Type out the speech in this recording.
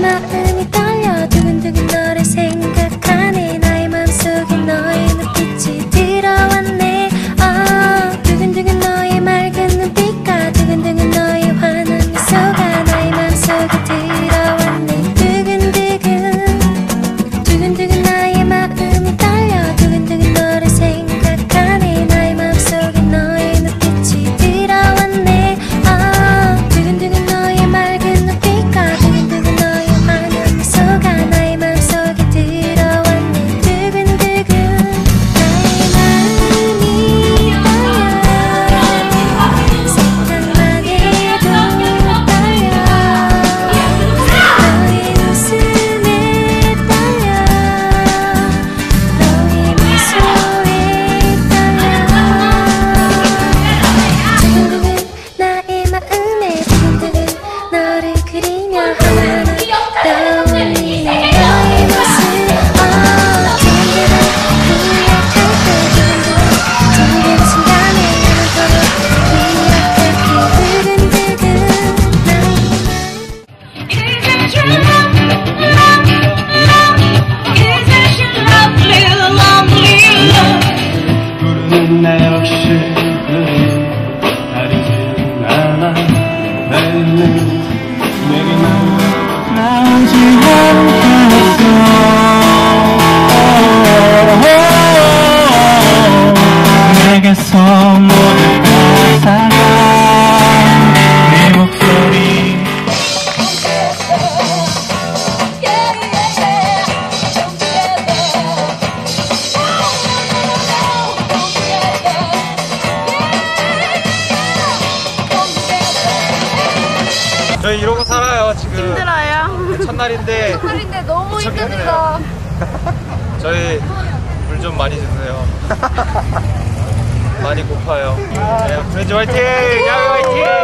my 저희 이러고 살아요 지금 힘들어요. 첫날인데 살인데 너무 참 힘듭니다. 저희 물 좀 많이 주세요 많이 고파요 네, 프렌즈 화이팅! 야외 화이팅!